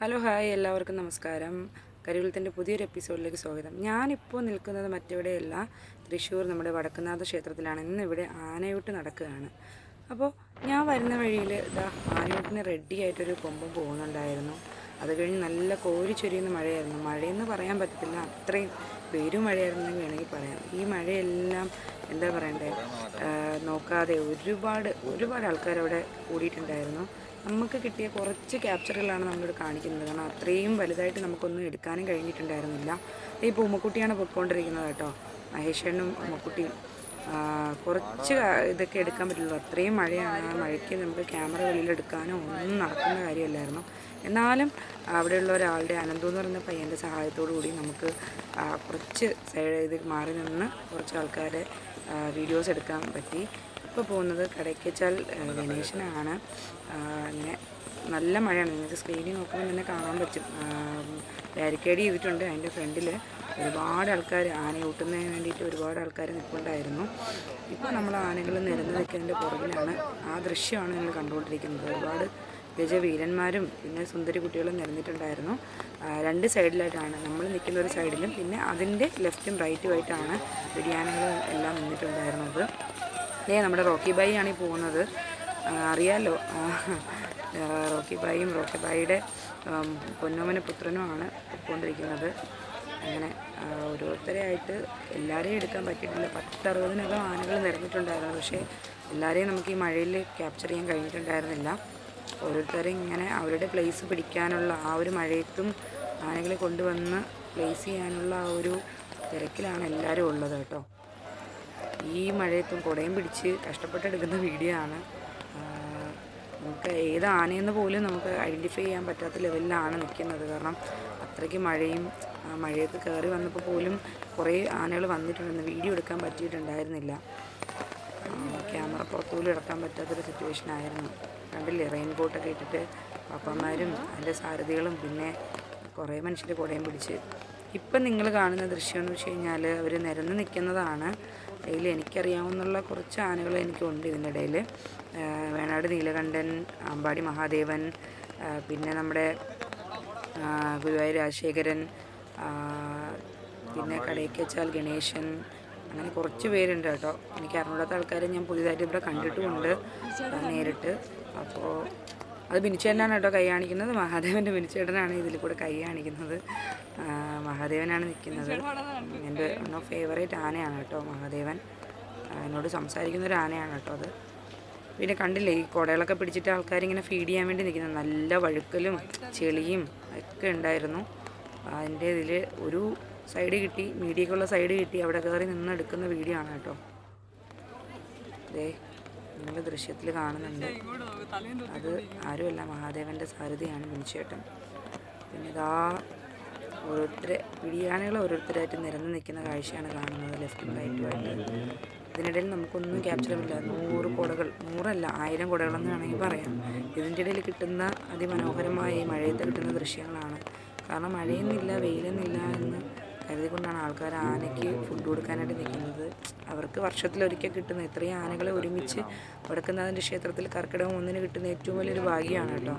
Hello hi എല്ലാവർക്കും നമസ്കാരം. കരുവിളത്തിന്റെ പുതിയൊരു എപ്പിസോഡിലേക്ക് സ്വാഗതം. ഞാനിപ്പോൾ നിൽക്കുന്നത് മറ്റെവിടെയല്ല തൃശ്ശൂർ നമ്മുടെ വടക്കുന്നാഥ ക്ഷേത്രത്തിലാണ്. ഇന്ന് ഇവിടെ ആനയൂട്ട് നടക്കുകയാണ്. അപ്പോൾ ഞാൻ വരുന്ന വഴിയിൽ ഇതാ ആനയൂട്ടിന് റെഡി ആയിട്ടൊരു കൊമ്പം പോകുന്നുണ്ടായിരുന്നു. അത് കഴിഞ്ഞ് നല്ല കോരി ചൊരിയുന്ന മഴയായിരുന്നു. മഴയെന്ന് പറയാൻ പറ്റത്തില്ല. അത്രയും പേരും മഴയായിരുന്നു വേണമെങ്കിൽ പറയാം. ഈ മഴയെല്ലാം എന്താ പറയണ്ടേ? നോക്കാതെ ഒരുപാട് ഒരുപാട് ആൾക്കാർ അവിടെ കൂടിയിട്ടുണ്ടായിരുന്നു. നമുക്ക് കിട്ടിയ കുറച്ച് ക്യാപ്ചറുകളാണ് നമ്മളിവിടെ കാണിക്കുന്നത്. കാരണം അത്രയും വലുതായിട്ട് നമുക്കൊന്നും എടുക്കാനും കഴിഞ്ഞിട്ടുണ്ടായിരുന്നില്ല. ഈ പൂമ്മക്കുട്ടിയാണ് പൊയ്ക്കൊണ്ടിരിക്കുന്നത് കേട്ടോ. മഹേഷനും ഉമ്മക്കുട്ടിയും കുറച്ച് ഇതൊക്കെ എടുക്കാൻ പറ്റുള്ളൂ. അത്രയും മഴയാണ്. മഴയ്ക്ക് നമുക്ക് ക്യാമറ വെളിയിൽ എടുക്കാനോ ഒന്നും നടക്കുന്ന കാര്യമല്ലായിരുന്നു. എന്നാലും അവിടെയുള്ള ഒരാളുടെ അനന്തു എന്ന് പറയുന്ന പയ്യന്റെ സഹായത്തോടു കൂടി നമുക്ക് കുറച്ച് സൈഡ് ഇത് മാറി നിന്ന് കുറച്ച് ആൾക്കാരെ വീഡിയോസ് എടുക്കാൻ പറ്റി. ഇപ്പോൾ പോകുന്നത് കടയ്ക്കച്ചാൽ ഗണേശനാണ്. അങ്ങനെ നല്ല മഴയാണ്. നിങ്ങൾക്ക് സ്ക്രീനിൽ നോക്കുമ്പോൾ തന്നെ കാണാൻ പറ്റും. ബാരിക്കേഡ് ചെയ്തിട്ടുണ്ട്. അതിന്റെ ഫ്രണ്ടിൽ ഒരുപാട് ആൾക്കാർ ആന ഊട്ടുന്നതിന് വേണ്ടിയിട്ട് ഒരുപാട് ആൾക്കാർ നിൽപ്പുണ്ടായിരുന്നു ഇപ്പോൾ നമ്മൾ ആനകൾ നിരന്ന് നിൽക്കുന്നതിന്റെ പുറകിലാണ്. ആ ദൃശ്യമാണ് നിങ്ങൾ കണ്ടുകൊണ്ടിരിക്കുന്നത്. ഒരുപാട് ഗജവീരന്മാരും പിന്നെ സുന്ദരി കുട്ടികളും നിരന്നിട്ടുണ്ടായിരുന്നു. രണ്ട് സൈഡിലായിട്ടാണ്. നമ്മൾ നിൽക്കുന്ന ഒരു സൈഡിലും പിന്നെ അതിന്റെ ലെഫ്റ്റും റൈറ്റും ആയിട്ടാണ് വെടിയാനകൾ എല്ലാം നിന്നിട്ടുണ്ടായിരുന്നത്. ഏ നമ്മുടെ റോക്കി ബായി ആണ് ഈ പോകുന്നത്. അറിയാലോ. റോക്കി ബായിയും റോക്കി ബായിയുടെ പൊന്നോമന പുത്രനുമാണ് പോയിക്കൊണ്ടിരിക്കുന്നത്. അങ്ങനെ ഓരോരുത്തരെയായിട്ട് എല്ലാവരെയും എടുക്കാൻ പറ്റിയിട്ടില്ല. പത്തറുപതിനകം ആനകൾ നിരന്നിട്ടുണ്ടായിരുന്നു. പക്ഷേ എല്ലാവരെയും നമുക്ക് ഈ മഴയിൽ ക്യാപ്ചർ ചെയ്യാൻ കഴിഞ്ഞിട്ടുണ്ടായിരുന്നില്ല. ഓരോരുത്തരെയും ഇങ്ങനെ അവരുടെ പ്ലേസ് പിടിക്കാനുള്ള ആ ഒരു മഴയത്തും ആനകളെ കൊണ്ടുവന്ന് പ്ലേസ് ചെയ്യാനുള്ള ആ ഒരു തിരക്കിലാണ് എല്ലാവരും ഉള്ളത് കേട്ടോ. ഈ മഴയത്തും കുടയും പിടിച്ച് കഷ്ടപ്പെട്ടെടുക്കുന്ന വീഡിയോ ആണ്. നമുക്ക് ഏത് ആനയെന്ന് പോലും നമുക്ക് ഐഡന്റിഫൈ ചെയ്യാൻ പറ്റാത്ത ലെവലിലാണ് നിൽക്കുന്നത്. കാരണം അത്രയ്ക്ക് മഴയും മഴയത്ത് കയറി വന്നപ്പോൾ പോലും കുറേ ആനകൾ വന്നിട്ടുണ്ടെന്ന് വീഡിയോ എടുക്കാൻ പറ്റിയിട്ടുണ്ടായിരുന്നില്ല. ക്യാമറ പുറത്തുപോലും എടുക്കാൻ പറ്റാത്തൊരു സിറ്റുവേഷൻ ആയിരുന്നു. കണ്ടില്ലേ? റെയിൻ കോട്ടൊക്കെ ഇട്ടിട്ട് പാപ്പന്മാരും അതിന്റെ സാരഥികളും പിന്നെ കുറേ മനുഷ്യർ കുടയും പിടിച്ച്. ഇപ്പം നിങ്ങൾ കാണുന്ന ദൃശ്യം എന്ന് വെച്ച് കഴിഞ്ഞാൽ അവർ നിരന്ന് നിൽക്കുന്നതാണ്. അതിൽ എനിക്കറിയാവുന്നുള്ള കുറച്ച് ആനകൾ എനിക്കുണ്ട് ഇതിന്റെ ഇടയിൽ. വേണാട് നീലകണ്ഠൻ അമ്പാടി മഹാദേവൻ പിന്നെ നമ്മുടെ ഗുരുവായൂർ രാജശേഖരൻ പിന്നെ കടയ്ക്കച്ചാൽ ഗണേശൻ അങ്ങനെ കുറച്ച് പേരുണ്ട് കേട്ടോ. എനിക്ക് അറിഞ്ഞൂടാത്ത ആൾക്കാരെ ഞാൻ പുതിയതായിട്ട് ഇവിടെ കണ്ടിട്ടുമുണ്ട് നേരിട്ട്. അപ്പോൾ അത് ബിനിച്ചേട്ടനാണ് കേട്ടോ കൈ കാണിക്കുന്നത്. മഹാദേവന്റെ ബിനിച്ചേട്ടനാണ് ഇതിൽ കൂടെ കൈ കാണിക്കുന്നത്. മഹാദേവനാണ് നിൽക്കുന്നത്. എന്റെ വൺ ഓഫ് ഫേവറേറ്റ് ആനയാണ് കേട്ടോ മഹാദേവൻ. എന്നോട് സംസാരിക്കുന്ന ഒരു ആനയാണ് കേട്ടോ അത്. പിന്നെ കണ്ടില്ലേ ഈ കുടകളൊക്കെ പിടിച്ചിട്ട് ആൾക്കാരിങ്ങനെ ഫീഡ് ചെയ്യാൻ വേണ്ടി നിൽക്കുന്നത്. നല്ല വഴുക്കലും ചെളിയും ഒക്കെ ഉണ്ടായിരുന്നു. അതിന്റെ ഇതിൽ ഒരു സൈഡ് കിട്ടി മീഡിയക്കുള്ള സൈഡ് കിട്ടി. അവിടെ കയറി നിന്ന് എടുക്കുന്ന വീഡിയോ ആണ് കേട്ടോ. ദേ നിങ്ങൾ ദൃശ്യത്തിൽ കാണുന്നുണ്ട്. അത് ആരുമല്ല മഹാദേവന്റെ സാരഥിയാണ് മുൻചേട്ടൻ പിന്നെ ഇതാ ഓരോരുത്തരെ പിടിയാനകൾ ഓരോരുത്തരായിട്ട് നിരന്ന് നിൽക്കുന്ന കാഴ്ചയാണ് കാണുന്നത് ലെഫ്റ്റും റൈറ്റുമായിട്ട് ഇതിനിടയിൽ നമുക്കൊന്നും ക്യാപ്ചർ ചെയ്യില്ല നൂറ് കുടകൾ നൂറല്ല ആയിരം കുടകളെന്ന് വേണമെങ്കിൽ പറയാം. ഇതിന്റെ ഇടയിൽ കിട്ടുന്ന അതിമനോഹരമായ ഈ മഴയത്ത് കിട്ടുന്ന ദൃശ്യങ്ങളാണ്. കാരണം മഴയൊന്നുമില്ല വെയിലൊന്നുമില്ല എന്ന് കരുതിക്കൊണ്ടാണ് ആൾക്കാർ ആനയ്ക്ക് ഫുഡ് കൊടുക്കാനായിട്ട് നിൽക്കുന്നത് അവർക്ക് വർഷത്തിലൊരിക്കൽ കിട്ടുന്ന ഇത്രയും ആനകളെ ഒരുമിച്ച് വടക്കുന്നാഥന്റെ ക്ഷേത്രത്തിൽ കർക്കിടകം ഒന്നിന് കിട്ടുന്ന ഏറ്റവും വലിയൊരു ഭാഗ്യമാണ് കേട്ടോ.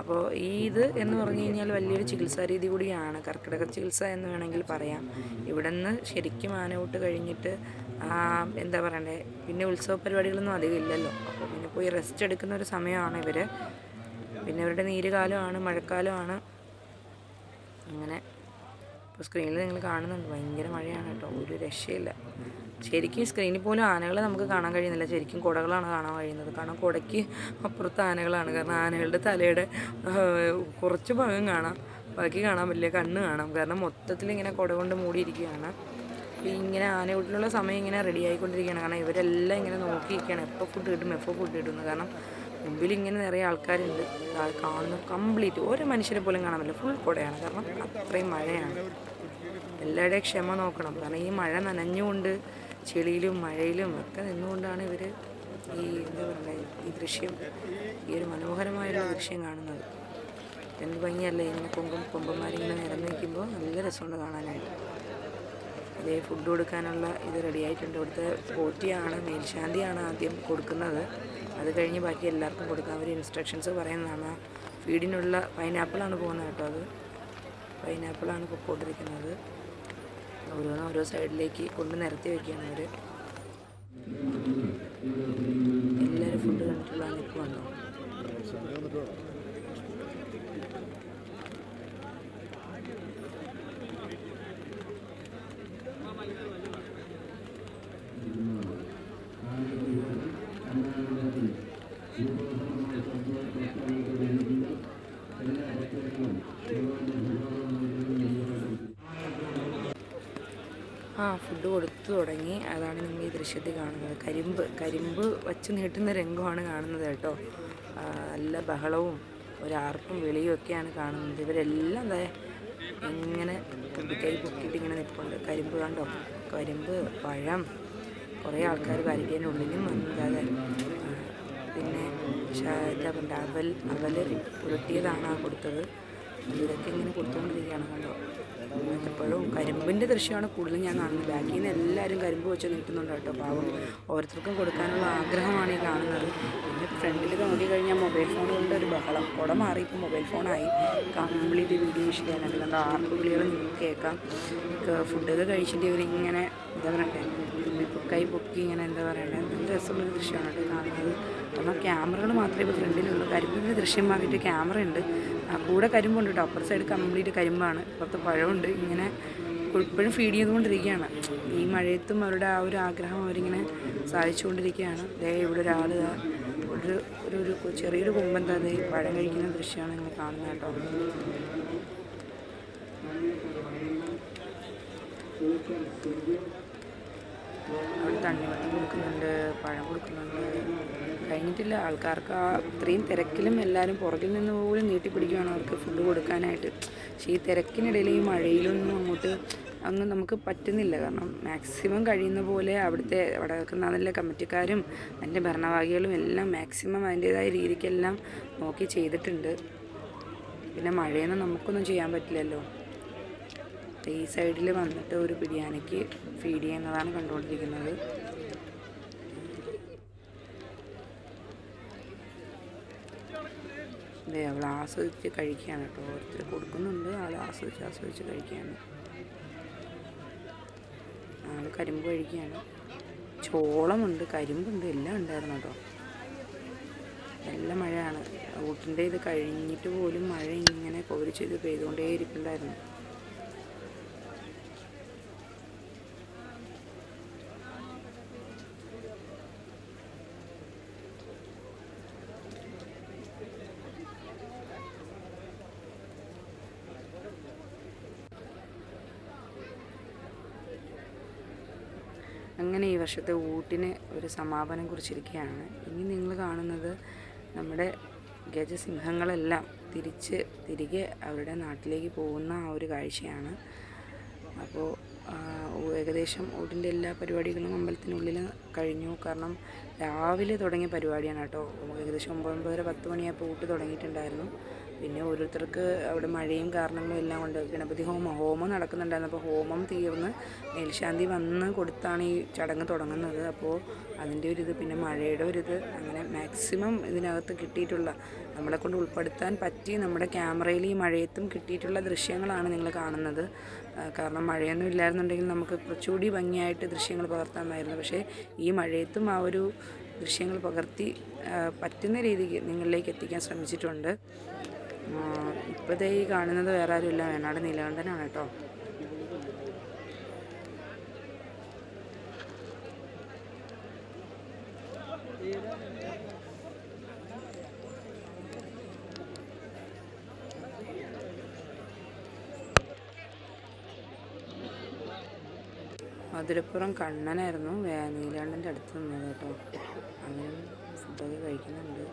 അപ്പോൾ ഈ ഇത് എന്ന് പറഞ്ഞു കഴിഞ്ഞാൽ വലിയൊരു ചികിത്സാ രീതി കൂടിയാണ്. കർക്കിടക ചികിത്സ എന്ന് വേണമെങ്കിൽ പറയാം. ഇവിടെ നിന്ന് ശരിക്കും ആനവിട്ട് കഴിഞ്ഞിട്ട് എന്താ പറയണ്ടേ പിന്നെ ഉത്സവ പരിപാടികളൊന്നും അധികം ഇല്ലല്ലോ. അപ്പോൾ പിന്നെ പോയി റെസ്റ്റ് എടുക്കുന്ന ഒരു സമയമാണ് ഇവർ പിന്നെ ഇവരുടെ നീരുകാലമാണ് മഴക്കാലമാണ്. അങ്ങനെ ഇപ്പോൾ സ്ക്രീനിൽ നിങ്ങൾ കാണുന്നുണ്ട്. ഭയങ്കര മഴയാണ് കേട്ടോ. ഒരു രക്ഷയില്ല. ശരിക്കും സ്ക്രീനിൽ പോലും ആനകളെ നമുക്ക് കാണാൻ കഴിയുന്നില്ല. ശരിക്കും കുടകളാണ് കാണാൻ കഴിയുന്നത്. കാരണം കുടയ്ക്ക് അപ്പുറത്ത് ആനകളാണ്. കാരണം ആനകളുടെ തലയുടെ കുറച്ച് ഭാഗം കാണാം. ബാക്കി കാണാൻ പറ്റില്ല കണ്ണ് കാണാം. കാരണം മൊത്തത്തിൽ ഇങ്ങനെ കുട കൊണ്ട് മൂടിയിരിക്കുകയാണ്. ഇങ്ങനെ ആനയൂട്ടിലുള്ള സമയം ഇങ്ങനെ റെഡി ആയിക്കൊണ്ടിരിക്കുകയാണ്. കാരണം ഇവരെല്ലാം ഇങ്ങനെ നോക്കിയിരിക്കുകയാണ്. എപ്പോൾ ഫുഡ് കിട്ടും എപ്പോൾ ഫുഡ് കിട്ടുമെന്ന് കാരണം മുമ്പിൽ ഇങ്ങനെ നിറയെ ആൾക്കാരുണ്ട്. കാണുന്നു കംപ്ലീറ്റ് ഒരു മനുഷ്യരെ പോലും കാണാൻ ഫുൾ കുടയാണ്. കാരണം അത്രയും മഴയാണ്. എല്ലാവരുടെയും ക്ഷമ നോക്കണം. കാരണം ഈ മഴ നനഞ്ഞുകൊണ്ട് ചെളിയിലും മഴയിലും ഒക്കെ നിന്നുകൊണ്ടാണ് ഇവർ ഈ എന്താ പറയുക ഈ ദൃശ്യം ഈ ഒരു മനോഹരമായൊരു ദൃശ്യം കാണുന്നത്. എന്ത് ഭംഗിയല്ലേ ഇങ്ങനെ കൊമ്പും കൊമ്പന്മാരിങ്ങനെ നിരന്ന് നിൽക്കുമ്പോൾ. നല്ല രസമുണ്ട് കാണാനായിട്ട്. അതേ ഫുഡ് കൊടുക്കാനുള്ള ഇത് റെഡി ആയിട്ടുണ്ട്. ഇവിടുത്തെ പോറ്റിയാണ് മേൽശാന്തിയാണ് ആദ്യം കൊടുക്കുന്നത്. അത് കഴിഞ്ഞ് ബാക്കി എല്ലാവർക്കും കൊടുക്കാൻ അവർ ഇൻസ്ട്രക്ഷൻസ് പറയുന്നതാണ്. ഫീഡിനുള്ള പൈനാപ്പിളാണ് പോകുന്നത് കേട്ടോ അത്. പൈനാപ്പിളാണ് പൊക്കോണ്ടിരിക്കുന്നത്. ഓരോന്ന് ഓരോ സൈഡിലേക്ക് കൊണ്ട് നിരത്തി വയ്ക്കുകയാണ് അവർ എല്ലാവരും ഫുഡ് കണ്ടിട്ടുള്ള നിൽപ്പ് ആ ഫുഡ് കൊടുത്തു തുടങ്ങി. അതാണ് നിങ്ങൾ ഈ ദൃശ്യത്തിൽ കാണുന്നത്. കരിമ്പ് കരിമ്പ് വച്ച് നീട്ടുന്ന രംഗമാണ് കാണുന്നത് കേട്ടോ. നല്ല ബഹളവും ഒരാർപ്പും വിളിയും ഒക്കെയാണ് കാണുന്നത്. ഇവരെല്ലാം അതെ ഇങ്ങനെ കൈ പൊക്കിയിട്ട് ഇങ്ങനെ നിൽപ്പുണ്ട്. കരിമ്പ് കണ്ടോ? കരിമ്പ് പഴം കുറേ ആൾക്കാർ വരികേനുള്ളിലും വന്നത്. അതെ പിന്നെ എന്താ പറയുക അവൽ അവൽ പുരട്ടിയതാണ് കൊടുത്തത്. ഇതൊക്കെ ഇങ്ങനെ കൊടുത്തുകൊണ്ടിരിക്കുകയാണ് കണ്ടോ? എപ്പോഴും കരിമ്പിന്റെ ദൃശ്യമാണ് കൂടുതലും ഞാൻ കാണുന്നത്. ബാക്കിൽ നിന്ന് എല്ലാവരും കരിമ്പ് വെച്ച് നീട്ടുന്നുണ്ട് കേട്ടോ. പാവം ഓരോരുത്തർക്കും കൊടുക്കാനുള്ള ആഗ്രഹമാണ് ഈ കാണുന്നത്. പിന്നെ ഫ്രണ്ടിൽ നോക്കിക്കഴിഞ്ഞാൽ മൊബൈൽ ഫോണുകളുടെ ഒരു ബഹളം. കുട മാറി ഇപ്പോൾ മൊബൈൽ ഫോണായി. കംപ്ലീറ്റ് വീഡിയോ വിഷയമാണെങ്കിൽ എന്താ ആർപ്പ് നിങ്ങൾക്ക് കേൾക്കാം. ഫുഡൊക്കെ കഴിച്ചിട്ട് ഇവരിങ്ങനെ എന്താ പറയണ്ടേ? തുമ്പി കൈ പൊക്കി ഇങ്ങനെ എന്താ പറയണ്ടേ? നല്ല രസമുള്ളൊരു ദൃശ്യമാണ് കേട്ടോ കാണുന്നത്. കാരണം ക്യാമറകൾ മാത്രമേ ഇപ്പോൾ ഫ്രണ്ടിലുള്ളൂ. കരിമ്പിന്റെ ദൃശ്യം മാറിയിട്ട് ക്യാമറ ഉണ്ട്. കൂടെ കരിമ്പുണ്ട് കേട്ടോ. അപ്പുറ സൈഡ് കംപ്ലീറ്റ് കരിമ്പാണ്. ഇപ്പുറത്ത് പഴമുണ്ട്. ഇങ്ങനെ ഇപ്പോഴും ഫീഡ് ചെയ്തുകൊണ്ടിരിക്കുകയാണ്. ഈ മഴയത്തും അവരുടെ ആ ഒരു ആഗ്രഹം അവരിങ്ങനെ സാധിച്ചുകൊണ്ടിരിക്കുകയാണ്. ദേ ഇവിടെ ഒരാൾ ഒരു ഒരു ചെറിയൊരു കുമ്പെന്താ ദേ പഴം കഴിക്കുന്ന ദൃശ്യമാണ് നിങ്ങൾ കാണുന്നത് കേട്ടോ. അവിടെ തണ്ണിവെള്ളം കൊടുക്കുന്നുണ്ട് പഴം കഴിഞ്ഞിട്ടില്ല. ആൾക്കാർക്ക് ആ ഇത്രയും തിരക്കിലും എല്ലാവരും പുറകിൽ നിന്ന് പോലും നീട്ടിപ്പിടിക്കുകയാണ് അവർക്ക് ഫുഡ് കൊടുക്കാനായിട്ട്. പക്ഷേ ഈ തിരക്കിനിടയിൽ ഈ മഴയിലൊന്നും അങ്ങോട്ട് അങ്ങ് നമുക്ക് പറ്റുന്നില്ല. കാരണം മാക്സിമം കഴിയുന്ന പോലെ അവിടുത്തെ അവിടെ നിൽക്കുന്ന അതിലെ കമ്മിറ്റിക്കാരും അതിന്റെ ഭരണഭാഗികളും എല്ലാം മാക്സിമം അതിന്റേതായ രീതിക്കെല്ലാം നോക്കി ചെയ്തിട്ടുണ്ട്. പിന്നെ മഴയൊന്നും നമുക്കൊന്നും ചെയ്യാൻ പറ്റില്ലല്ലോ. ഈ സൈഡിൽ വന്നിട്ട് ഒരു ബിരിയാണിക്ക് ഫീഡ് ചെയ്യുന്നതാണ് കണ്ടുകൊണ്ടിരിക്കുന്നത്. അതെ അവൾ ആസ്വദിച്ച് കഴിക്കുകയാണ് കേട്ടോ. ഓരോരുത്തർ കൊടുക്കുന്നുണ്ട് ആൾ ആസ്വദിച്ച് ആസ്വദിച്ച് കഴിക്കുകയാണ്. ആൾ കരിമ്പ് കഴിക്കുകയാണ്. ചോളമുണ്ട് കരിമ്പുണ്ട് എല്ലാം ഉണ്ടായിരുന്നു കേട്ടോ. നല്ല മഴയാണ്. ഊട്ടിന്റെ ഇത് കഴിഞ്ഞിട്ട് പോലും മഴ ഇങ്ങനെ കോരി ചെയ്ത് പെയ്തുകൊണ്ടേ ഇരിപ്പുണ്ടായിരുന്നു അങ്ങനെ ഈ വർഷത്തെ ഊട്ടിന് ഒരു സമാപനം കുറിച്ചിരിക്കുകയാണ്. ഇനി നിങ്ങൾ കാണുന്നത് നമ്മുടെ ഗജസിംഹങ്ങളെല്ലാം തിരിച്ച് തിരികെ അവരുടെ നാട്ടിലേക്ക് പോകുന്ന ആ ഒരു കാഴ്ചയാണ്. അപ്പോൾ ഏകദേശം ഊട്ടിന്റെ എല്ലാ പരിപാടികളും അമ്പലത്തിനുള്ളിൽ കഴിഞ്ഞു. കാരണം രാവിലെ തുടങ്ങിയ പരിപാടിയാണ് കേട്ടോ. ഏകദേശം ഒമ്പത് ഒമ്പതര പത്ത് മണിയായപ്പോൾ ഊട്ട് തുടങ്ങിയിട്ടുണ്ടായിരുന്നു. പിന്നെ ഓരോരുത്തർക്ക് അവിടെ മഴയും കാരണങ്ങളും എല്ലാം കൊണ്ട് ഗണപതി ഹോമം ഹോമം നടക്കുന്നുണ്ടായിരുന്നു. അപ്പോൾ ഹോമം തീർന്ന് മേൽശാന്തി വന്ന് കൊടുത്താണ് ഈ ചടങ്ങ് തുടങ്ങുന്നത്. അപ്പോൾ അതിന്റെ ഒരിത് പിന്നെ മഴയുടെ ഒരിത് അങ്ങനെ മാക്സിമം ഇതിനകത്ത് കിട്ടിയിട്ടുള്ള നമ്മളെ കൊണ്ട് ഉൾപ്പെടുത്താൻ പറ്റി നമ്മുടെ ക്യാമറയിൽ ഈ മഴയത്തും കിട്ടിയിട്ടുള്ള ദൃശ്യങ്ങളാണ് നിങ്ങൾ കാണുന്നത്. കാരണം മഴയൊന്നും ഇല്ലായിരുന്നുണ്ടെങ്കിൽ നമുക്ക് കുറച്ചുകൂടി ഭംഗിയായിട്ട് ദൃശ്യങ്ങൾ പകർത്താമായിരുന്നു. പക്ഷേ ഈ മഴയത്തും ആ ഒരു ദൃശ്യങ്ങൾ പകർത്തി പറ്റുന്ന രീതിക്ക് നിങ്ങളിലേക്ക് എത്തിക്കാൻ ശ്രമിച്ചിട്ടുണ്ട്. ഇപ്പോഴത്തെ ഈ കാണുന്നത് വേറെ ആരുമില്ല. വേണാട് നീലകണ്ഠനാണ് കേട്ടോ. മധുരപ്പുറം കണ്ണനായിരുന്നു നീലകണ്ഠന്റെ അടുത്ത് നിന്നത് കേട്ടോ. അങ്ങനെ ഫുഡൊക്കെ കഴിക്കുന്നുണ്ട്.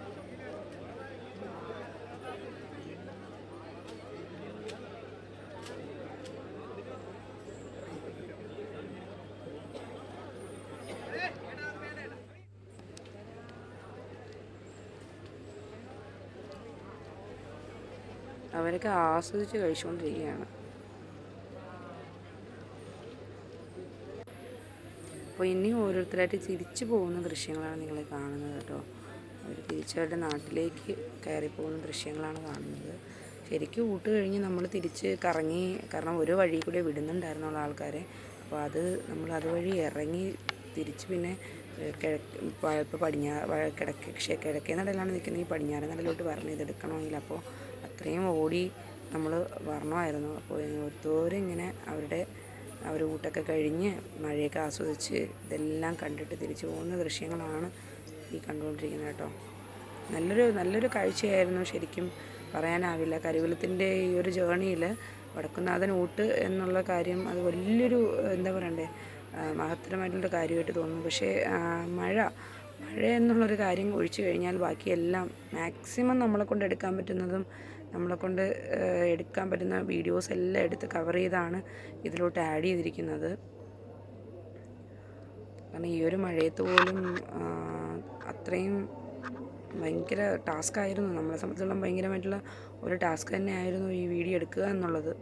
അവരൊക്കെ ആസ്വദിച്ച് കഴിച്ചുകൊണ്ടിരിക്കുകയാണ്. അപ്പോൾ ഇനി ഓരോരുത്തരായിട്ട് തിരിച്ചു പോകുന്ന ദൃശ്യങ്ങളാണ് നിങ്ങൾ കാണുന്നത് കേട്ടോ. അവർ തിരിച്ചവരുടെ നാട്ടിലേക്ക് കയറിപ്പോകുന്ന ദൃശ്യങ്ങളാണ് കാണുന്നത്. ശരിക്കും ഊട്ട് കഴിഞ്ഞ് നമ്മൾ തിരിച്ച് കറങ്ങി കാരണം ഒരു വഴി കൂടെ വിടുന്നുണ്ടായിരുന്നുള്ള ആൾക്കാരെ. അപ്പോൾ അത് നമ്മൾ അതുവഴി ഇറങ്ങി തിരിച്ച് പിന്നെ കിഴക്ക് ഇപ്പോൾ പടിഞ്ഞാറ് കിഴക്ക് കിഴക്കേ നടയിലാണ് നിൽക്കുന്നത്. ഈ പടിഞ്ഞാറ് നടയിലോട്ട് വരണം ഇതെടുക്കണമെങ്കിൽ. അപ്പോൾ അത്രയും ഓടി നമ്മൾ വരണമായിരുന്നു. അപ്പോൾ ഒത്തോരം ഇങ്ങനെ അവരുടെ അവർ ഊട്ടൊക്കെ കഴിഞ്ഞ് മഴയൊക്കെ ആസ്വദിച്ച് ഇതെല്ലാം കണ്ടിട്ട് തിരിച്ചു പോകുന്ന ദൃശ്യങ്ങളാണ് ഈ കണ്ടുകൊണ്ടിരിക്കുന്നത് കേട്ടോ. നല്ലൊരു നല്ലൊരു കാഴ്ചയായിരുന്നു ശരിക്കും പറയാനാവില്ല. കരികുലത്തിന്റെ ഈ ഒരു ജേണിയിൽ വടക്കുന്നാഥൻ ഊട്ട് എന്നുള്ള കാര്യം അത് വലിയൊരു എന്താ പറയണ്ടേ മഹത്തരമായിട്ടുള്ളൊരു കാര്യമായിട്ട് തോന്നുന്നു. പക്ഷേ മഴ മഴ എന്നുള്ളൊരു കാര്യം ഒഴിച്ചു കഴിഞ്ഞാൽ ബാക്കിയെല്ലാം മാക്സിമം നമ്മളെ കൊണ്ട് എടുക്കാൻ പറ്റുന്നതും നമ്മളെ കൊണ്ട് എടുക്കാൻ പറ്റുന്ന വീഡിയോസ് എല്ലാം എടുത്ത് കവർ ചെയ്താണ് ഇതിലോട്ട് ആഡ് ചെയ്തിരിക്കുന്നത്. കാരണം ഈ ഒരു മഴയത്ത് പോലും അത്രയും ഭയങ്കര ടാസ്ക് ആയിരുന്നു. നമ്മളെ സംബന്ധിച്ചിടത്തോളം ഭയങ്കരമായിട്ടുള്ള ഒരു ടാസ്ക് തന്നെയായിരുന്നു ഈ വീഡിയോ എടുക്കുക എന്നുള്ളത്.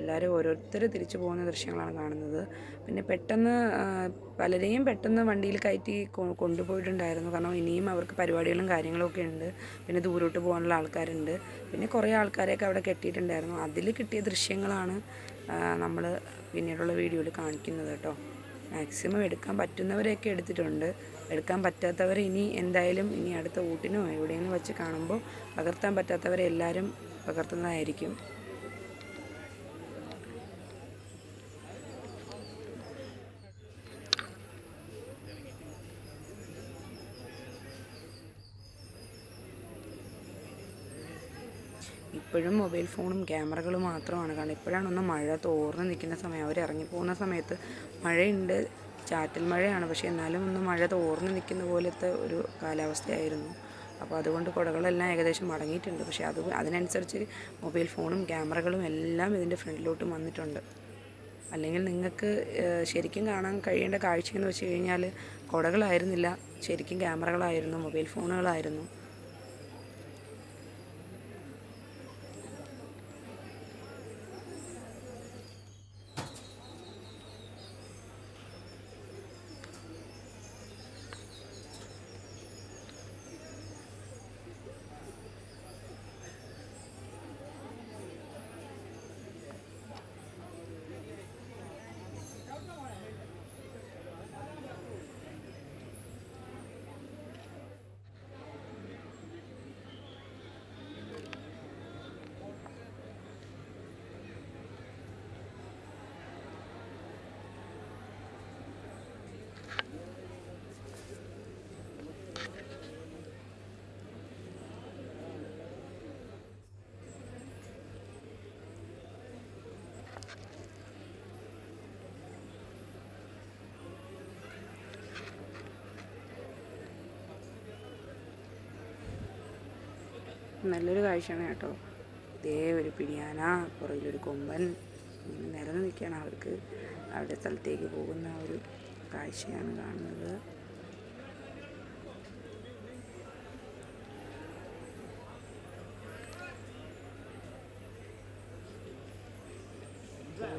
എല്ലാവരും ഓരോരുത്തർ തിരിച്ചു പോകുന്ന ദൃശ്യങ്ങളാണ് കാണുന്നത്. പിന്നെ പെട്ടെന്ന് പലരെയും പെട്ടെന്ന് വണ്ടിയിൽ കയറ്റി കൊണ്ടുപോയിട്ടുണ്ടായിരുന്നു. കാരണം ഇനിയും അവർക്ക് പരിപാടികളും കാര്യങ്ങളൊക്കെ ഉണ്ട്. പിന്നെ ദൂരോട്ട് പോകാനുള്ള ആൾക്കാരുണ്ട്. പിന്നെ കുറേ ആൾക്കാരെയൊക്കെ അവിടെ കെട്ടിയിട്ടുണ്ടായിരുന്നു. അതിൽ കിട്ടിയ ദൃശ്യങ്ങളാണ് നമ്മൾ പിന്നീടുള്ള വീഡിയോയിൽ കാണിക്കുന്നത് കേട്ടോ. മാക്സിമം എടുക്കാൻ പറ്റുന്നവരെയൊക്കെ എടുത്തിട്ടുണ്ട്. എടുക്കാൻ പറ്റാത്തവർ ഇനി എന്തായാലും ഇനി അടുത്ത ഊട്ടിനോ എവിടെയെങ്കിലും വെച്ച് കാണുമ്പോൾ പകർത്താൻ പറ്റാത്തവരെ എല്ലാവരും പകർത്തുന്നതായിരിക്കും. ഇപ്പോഴും മൊബൈൽ ഫോണും ക്യാമറകളും മാത്രമാണ്. കാരണം ഇപ്പോഴാണ് ഒന്ന് മഴ തോർന്ന് നിൽക്കുന്ന സമയം. അവർ ഇറങ്ങിപ്പോകുന്ന സമയത്ത് മഴയുണ്ട്. ചാറ്റൽ മഴയാണ്. പക്ഷേ എന്നാലും ഒന്ന് മഴ തോർന്ന് നിൽക്കുന്ന പോലത്തെ ഒരു കാലാവസ്ഥയായിരുന്നു. അപ്പോൾ അതുകൊണ്ട് കുടകളെല്ലാം ഏകദേശം മടങ്ങിയിട്ടുണ്ട്. പക്ഷേ അത് അതിനനുസരിച്ച് മൊബൈൽ ഫോണും ക്യാമറകളും എല്ലാം ഇതിന്റെ ഫ്രണ്ടിലോട്ട് വന്നിട്ടുണ്ട്. അല്ലെങ്കിൽ നിങ്ങൾക്ക് ശരിക്കും കാണാൻ കഴിയേണ്ട കാഴ്ചയെന്ന് വെച്ച് കഴിഞ്ഞാൽ കുടകളായിരുന്നില്ല. ശരിക്കും ക്യാമറകളായിരുന്നു മൊബൈൽ ഫോണുകളായിരുന്നു. നല്ലൊരു കാഴ്ചയാണ് കേട്ടോ. ഇതേ ഒരു പിടിയാന പുറകിലൊരു കൊമ്പൻ. നിരന്ന് നിൽക്കുകയാണ് അവർക്ക് അവരുടെ സ്ഥലത്തേക്ക് പോകുന്ന ഒരു കാഴ്ചയാണ് കാണുന്നത്.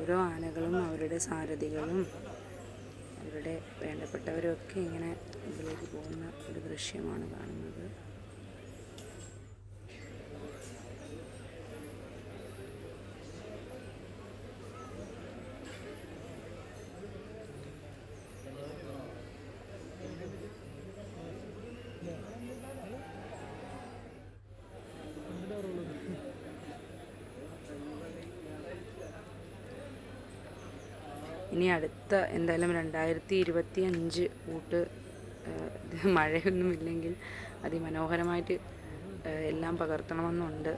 ഓരോ ആനകളും അവരുടെ സാരഥികളും അവരുടെ വേണ്ടപ്പെട്ടവരും ഒക്കെ ഇങ്ങനെ ഇതിലേക്ക് പോകുന്ന ഒരു ദൃശ്യമാണ് കാണുന്നത്. ഇനി അടുത്ത എന്തായാലും രണ്ടായിരത്തി ഇരുപത്തി അഞ്ച് കൂട്ട് മഴയൊന്നും മഴയൊന്നുമില്ലെങ്കിൽ അതിമനോഹരമായിട്ട് എല്ലാം പകർത്തണമെന്നുണ്ട്.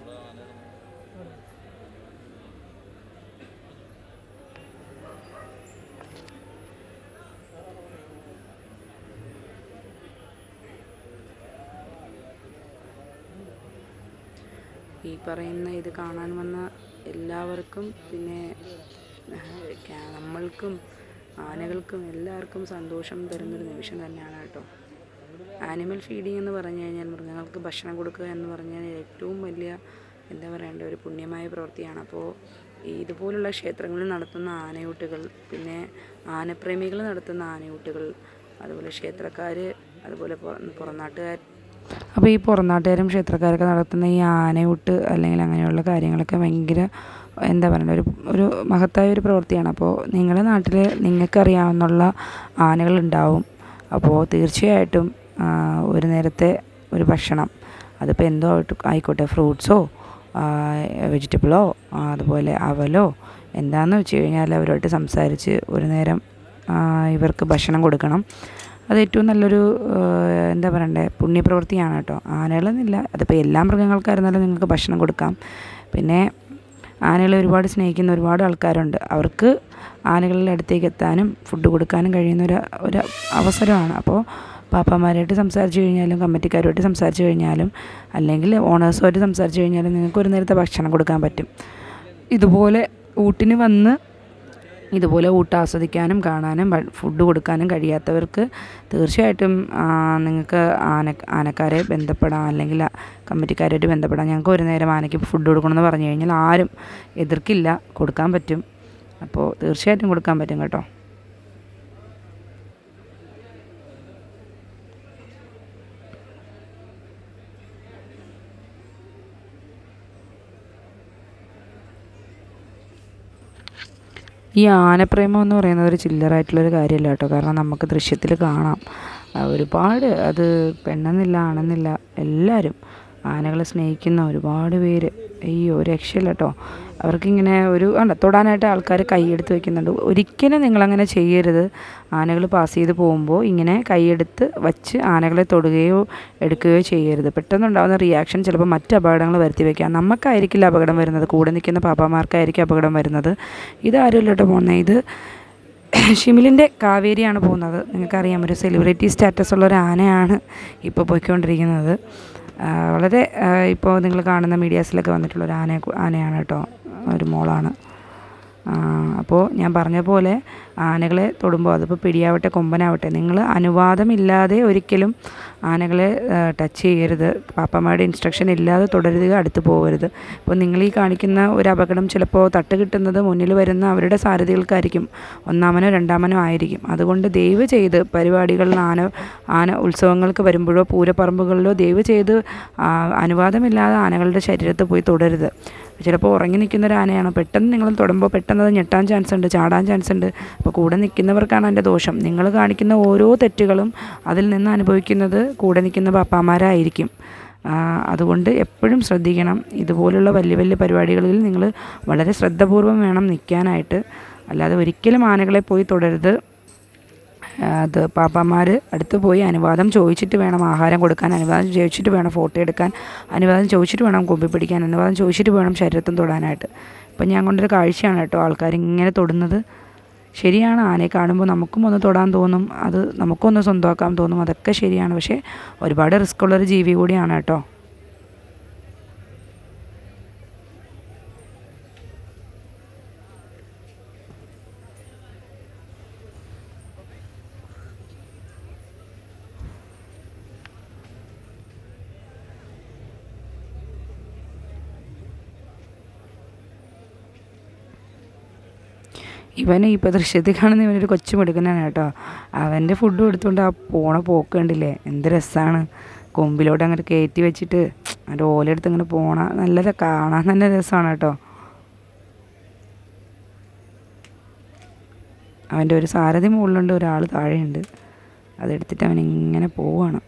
ഈ പറയുന്ന ഇത് കാണാൻ വന്ന എല്ലാവർക്കും പിന്നെ നമ്മൾക്കും ആനകൾക്കും എല്ലാവർക്കും സന്തോഷം തരുന്നൊരു നിമിഷം തന്നെയാണ് കേട്ടോ. ആനിമൽ ഫീഡിംഗ് എന്ന് പറഞ്ഞു കഴിഞ്ഞാൽ മൃഗങ്ങൾക്ക് ഭക്ഷണം കൊടുക്കുക എന്ന് പറഞ്ഞാൽ ഏറ്റവും വലിയ എന്താ പറയേണ്ട ഒരു പുണ്യമായ പ്രവൃത്തിയാണ്. അപ്പോൾ ഇതുപോലുള്ള ക്ഷേത്രങ്ങളിൽ നടത്തുന്ന ആനയൂട്ടുകൾ പിന്നെ ആനപ്രേമികൾ നടത്തുന്ന ആനയൂട്ടുകൾ അതുപോലെ ക്ഷേത്രക്കാർ അതുപോലെ പുറംനാട്ടുകാർ അപ്പോൾ ഈ പുറം നാട്ടുകാരും ക്ഷേത്രക്കാരൊക്കെ നടത്തുന്ന ഈ ആനയൂട്ട് അല്ലെങ്കിൽ അങ്ങനെയുള്ള കാര്യങ്ങളൊക്കെ ഭയങ്കര എന്താ പറയുക ഒരു ഒരു മഹത്തായ ഒരു പ്രവൃത്തിയാണ്. അപ്പോൾ നിങ്ങളുടെ നാട്ടിൽ നിങ്ങൾക്കറിയാവുന്നുള്ള ആനകളുണ്ടാവും. അപ്പോൾ തീർച്ചയായിട്ടും ഒരു നേരത്തെ ഒരു ഭക്ഷണം. അതിപ്പോൾ എന്തോ ആയിട്ട് ആയിക്കോട്ടെ ഫ്രൂട്ട്സോ വെജിറ്റബിളോ അതുപോലെ അവലോ എന്താണെന്ന് വെച്ച് കഴിഞ്ഞാൽ അവരുമായിട്ട് സംസാരിച്ച് ഒരു നേരം ഇവർക്ക് ഭക്ഷണം കൊടുക്കണം. അത് ഏറ്റവും നല്ലൊരു എന്താ പറയണ്ടേ പുണ്യപ്രവൃത്തിയാണ് കേട്ടോ. ആനകളെന്നില്ല അതിപ്പോൾ എല്ലാ മൃഗങ്ങൾക്കായിരുന്നാലും നിങ്ങൾക്ക് ഭക്ഷണം കൊടുക്കാം. പിന്നെ ആനകളെ ഒരുപാട് സ്നേഹിക്കുന്ന ഒരുപാട് ആൾക്കാരുണ്ട്. അവർക്ക് ആനകളുടെ അടുത്തേക്ക് എത്താനും ഫുഡ് കൊടുക്കാനും കഴിയുന്ന ഒരു ഒരു അവസരമാണ്. അപ്പോൾ പാപ്പാമാരായിട്ട് സംസാരിച്ച് കഴിഞ്ഞാലും കമ്മിറ്റിക്കാരുമായിട്ട് സംസാരിച്ച് കഴിഞ്ഞാലും അല്ലെങ്കിൽ ഓണേഴ്സുമായിട്ട് സംസാരിച്ച് കഴിഞ്ഞാലും നിങ്ങൾക്ക് ഒരു നേരത്തെ ഭക്ഷണം കൊടുക്കാൻ പറ്റും. ഇതുപോലെ ഊട്ടിന് വന്ന് ഇതുപോലെ ഊട്ട് ആസ്വദിക്കാനും കാണാനും ഫുഡ് കൊടുക്കാനും കഴിയാത്തവർക്ക് തീർച്ചയായിട്ടും നിങ്ങൾക്ക് ആന ആനക്കാരെ ബന്ധപ്പെടാം അല്ലെങ്കിൽ കമ്മിറ്റിക്കാരായിട്ട് ബന്ധപ്പെടാം. ഞങ്ങൾക്ക് ഒരു നേരം ആനയ്ക്ക് ഫുഡ് കൊടുക്കണമെന്ന് പറഞ്ഞു കഴിഞ്ഞാൽ ആരും എതിർക്കില്ല. കൊടുക്കാൻ പറ്റും. അപ്പോൾ തീർച്ചയായിട്ടും കൊടുക്കാൻ പറ്റും കേട്ടോ. ഈ ആനപ്രേമം എന്ന് പറയുന്നത് ഒരു ചില്ലറായിട്ടുള്ളൊരു കാര്യമല്ല കേട്ടോ. കാരണം നമുക്ക് ദൃശ്യത്തിൽ കാണാം. ഒരുപാട് അത് പെണ്ണെന്നില്ല ആണെന്നില്ല എല്ലാവരും ആനകളെ സ്നേഹിക്കുന്ന ഒരുപാട് പേര് അയ്യോ രക്ഷയില്ല കേട്ടോ അവർക്കിങ്ങനെ ഒരു അല്ല തൊടാനായിട്ട് ആൾക്കാർ കൈയെടുത്ത് വെക്കുന്നുണ്ട്. ഒരിക്കലും നിങ്ങളങ്ങനെ ചെയ്യരുത്. ആനകൾ പാസ് ചെയ്ത് പോകുമ്പോൾ ഇങ്ങനെ കൈയെടുത്ത് വച്ച് ആനകളെ തൊടുകയോ എടുക്കുകയോ ചെയ്യരുത്. പെട്ടെന്നുണ്ടാകുന്ന റിയാക്ഷൻ ചിലപ്പോൾ മറ്റ് അപകടങ്ങൾ വരുത്തി വയ്ക്കാം നമുക്കായിരിക്കില്ല അപകടം വരുന്നത്. കൂടെ നിൽക്കുന്ന പാപ്പാമാർക്കായിരിക്കും അപകടം വരുന്നത്. ഇതാരും കേട്ടോ പോകുന്നത് ഇത് ഷിമിലിന്റെ കാവേരിയാണ് പോകുന്നത്. നിങ്ങൾക്കറിയാം ഒരു സെലിബ്രിറ്റി സ്റ്റാറ്റസ് ഉള്ള ഒരു ആനയാണ് ഇപ്പോൾ പോയിക്കൊണ്ടിരിക്കുന്നത്. വളരെ ഇപ്പോൾ നിങ്ങൾ കാണുന്ന മീഡിയാസിലൊക്കെ വന്നിട്ടുള്ള ഒരു ആനയെ ആനയാണ് കേട്ടോ ഒരു മോളാണ്. അപ്പോൾ ഞാൻ പറഞ്ഞ പോലെ ആനകളെ തൊടുമ്പോൾ അതിപ്പോൾ പിടിയാവട്ടെ കൊമ്പനാവട്ടെ നിങ്ങൾ അനുവാദമില്ലാതെ ഒരിക്കലും ആനകളെ ടച്ച് ചെയ്യരുത്. പാപ്പമാരുടെ ഇൻസ്ട്രക്ഷൻ ഇല്ലാതെ തുടരുക അടുത്ത് പോകരുത്. ഇപ്പോൾ നിങ്ങൾ ഈ കാണിക്കുന്ന ഒരു അപകടം ചിലപ്പോൾ തട്ട് കിട്ടുന്നത് മുന്നിൽ വരുന്ന അവരുടെ സാരഥികൾക്കായിരിക്കും. ഒന്നാമനോ രണ്ടാമനോ ആയിരിക്കും. അതുകൊണ്ട് ദയവ് ചെയ്ത് പരിപാടികളിൽ ആന ആന ഉത്സവങ്ങൾക്ക് വരുമ്പോഴോ പൂരപ്പറമ്പുകളിലോ ദയവ് ചെയ്ത് അനുവാദമില്ലാതെ ആനകളുടെ ശരീരത്ത് പോയി തുടരുത്. ചിലപ്പോൾ ഉറങ്ങി നിൽക്കുന്ന ഒരു ആനയാണ് പെട്ടെന്ന് നിങ്ങൾ തൊടുമ്പോൾ പെട്ടെന്ന് അത് ഞെട്ടാൻ ചാൻസ് ഉണ്ട് ചാടാൻ ചാൻസ് ഉണ്ട്. അപ്പോൾ കൂടെ നിൽക്കുന്നവർക്കാണ് അതിന്റെ ദോഷം. നിങ്ങൾ കാണിക്കുന്ന ഓരോ തെറ്റുകളും അതിൽ നിന്ന് അനുഭവിക്കുന്നത് കൂടെ നിൽക്കുന്ന പാപ്പാമാരായിരിക്കും അതുകൊണ്ട് എപ്പോഴും ശ്രദ്ധിക്കണം. ഇതുപോലുള്ള വലിയ വലിയ പരിപാടികളിൽ നിങ്ങൾ വളരെ ശ്രദ്ധപൂർവം വേണം നിൽക്കാനായിട്ട്. അല്ലാതെ ഒരിക്കലും ആനകളെ പോയി തുടരുത്. അത് പാപ്പാമാർ അടുത്ത് പോയി അനുവാദം ചോദിച്ചിട്ട് വേണം ആഹാരം കൊടുക്കാൻ അനുവാദം ചോദിച്ചിട്ട് വേണം ഫോട്ടോ എടുക്കാൻ അനുവാദം ചോദിച്ചിട്ട് വേണം കൊമ്പി പിടിക്കാൻ അനുവാദം ചോദിച്ചിട്ട് വേണം ശരീരത്തും തൊടാനായിട്ട്. ഇപ്പം ഞാൻ കൊണ്ടൊരു കാഴ്ചയാണ് കേട്ടോ ആൾക്കാർ ഇങ്ങനെ തൊടുന്നത്. ശരിയാണ്. ആനയെ കാണുമ്പോൾ നമുക്കും ഒന്ന് തൊടാൻ തോന്നും. അത് നമുക്കൊന്ന് സ്വന്തമാക്കാൻ തോന്നും. അതൊക്കെ ശരിയാണ്. പക്ഷേ ഒരുപാട് റിസ്ക് ഉള്ളൊരു ജീവി കൂടിയാണ് കേട്ടോ. ഇവന് ഇപ്പോൾ ദൃശ്യത്തിൽ കാണുന്ന ഇവനൊരു കൊച്ചു മെടുക്കുന്നതാണ് കേട്ടോ. അവന്റെ ഫുഡ് കൊടുത്തുകൊണ്ട് ആ പോണ പോക്ക് കണ്ടില്ലേ? എന്ത് രസമാണ് കൊമ്പിലോട്ട് അങ്ങോട്ട് കയറ്റി വെച്ചിട്ട് അതിന്റെ ഓലെടുത്ത് ഇങ്ങനെ പോണ നല്ല കാണാൻ തന്നെ രസമാണ് കേട്ടോ. അവന്റെ ഒരു സാരഥി മുകളിലുണ്ട്. ഒരാൾ താഴെയുണ്ട്. അതെടുത്തിട്ട് അവൻ ഇങ്ങനെ പോവാണ്.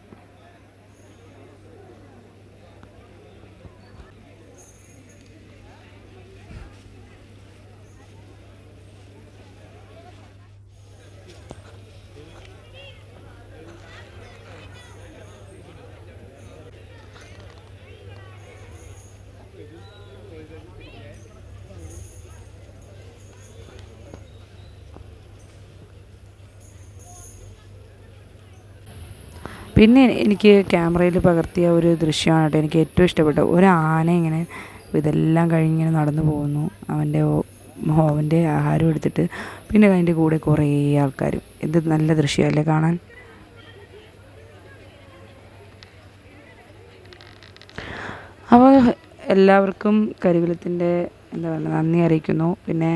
പിന്നെ എനിക്ക് ക്യാമറയിൽ പകർത്തിയ ഒരു ദൃശ്യമാണ് കേട്ടോ എനിക്ക് ഏറ്റവും ഇഷ്ടപ്പെട്ടത് ഒരു ആന ഇങ്ങനെ ഇതെല്ലാം കഴിഞ്ഞിങ്ങനെ നടന്നു പോകുന്നു. അവന്റെ അവന്റെ ആഹാരം എടുത്തിട്ട് പിന്നെ അതിന്റെ കൂടെ കുറേ ആൾക്കാരും. ഇത് നല്ല ദൃശ്യമല്ലേ കാണാൻ? അപ്പോൾ എല്ലാവർക്കും കരികുലത്തിന്റെ എന്താ പറയുക നന്ദി അറിയിക്കുന്നു. പിന്നെ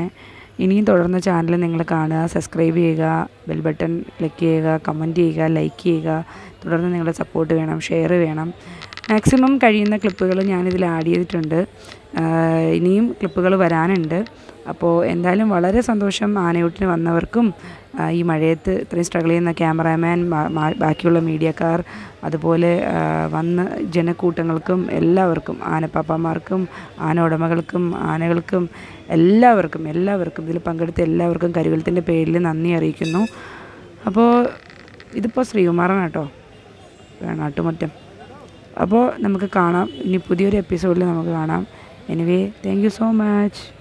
ഇനിയും തുടർന്ന് ചാനൽ നിങ്ങൾ കാണുക സബ്സ്ക്രൈബ് ചെയ്യുക ബെൽ ബട്ടൺ ക്ലിക്ക് ചെയ്യുക കമന്റ് ചെയ്യുക ലൈക്ക് ചെയ്യുക. തുടർന്ന് നിങ്ങളുടെ സപ്പോർട്ട് വേണം ഷെയർ വേണം. മാക്സിമം കഴിയുന്ന ക്ലിപ്പുകൾ ഞാനിതിൽ ആഡ് ചെയ്തിട്ടുണ്ട്. ഇനിയും ക്ലിപ്പുകൾ വരാനുണ്ട്. അപ്പോൾ എന്തായാലും വളരെ സന്തോഷം ആനയൂട്ടിന് വന്നവർക്കും ഈ മഴയത്ത് ഇത്രയും സ്ട്രഗിൾ ചെയ്യുന്ന ക്യാമറാമാൻ ബാക്കിയുള്ള മീഡിയക്കാർ അതുപോലെ വന്ന ജനക്കൂട്ടങ്ങൾക്കും എല്ലാവർക്കും ആനപ്പാപ്പന്മാർക്കും ആന ഉടമകൾക്കും ആനകൾക്കും എല്ലാവർക്കും എല്ലാവർക്കും ഇതിൽ പങ്കെടുത്ത എല്ലാവർക്കും കരുവലത്തിന്റെ പേരിൽ നന്ദി അറിയിക്കുന്നു. അപ്പോൾ ഇതിപ്പോൾ ശ്രീകുമാറാണ് കേട്ടോ. നാട്ടുമുറ്റം. അപ്പോൾ നമുക്ക് കാണാം. ഇനി പുതിയൊരു എപ്പിസോഡിൽ നമുക്ക് കാണാം. Anyway thank you so much